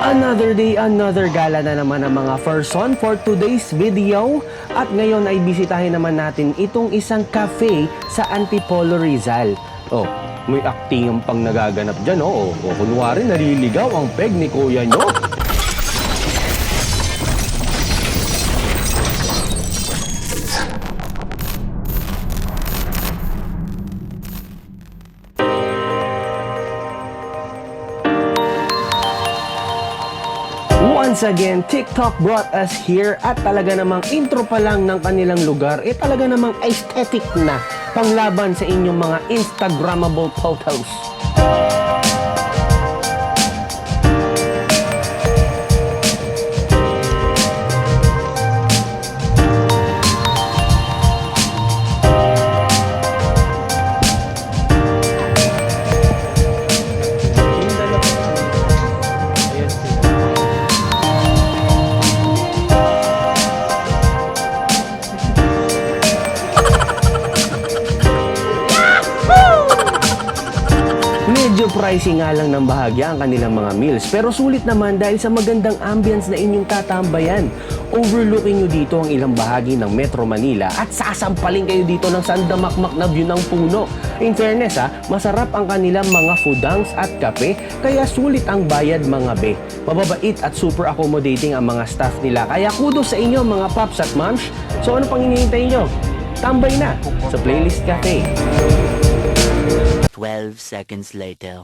Another day, another gala na naman ang mga person for today's video. At ngayon ay bisitahin naman natin itong isang cafe sa Antipolo Rizal. Oh, may acting ang pang nagaganap dyan, oh. O kunwari, naliligaw ang peg ni kuya nyo. Once again, TikTok brought us here at talaga namang intro pa lang ng kanilang lugar, eh talaga namang aesthetic na panglaban sa inyong mga Instagrammable photos. Medyo pricey nga lang ng bahagya ang kanilang mga meals pero sulit naman dahil sa magandang ambience na inyong tatambayan. Overlooking nyo dito ang ilang bahagi ng Metro Manila at sasampaling kayo dito ng sandamakmak na view ng puno. In fairness ha, masarap ang kanilang mga foodangs at kape kaya sulit ang bayad mga be. Mababait at super accommodating ang mga staff nila kaya kudos sa inyo mga paps at moms. So ano pang hinihintay nyo? Tambay na sa Playlist Cafe. 12 seconds later.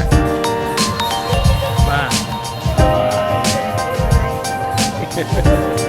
Ma.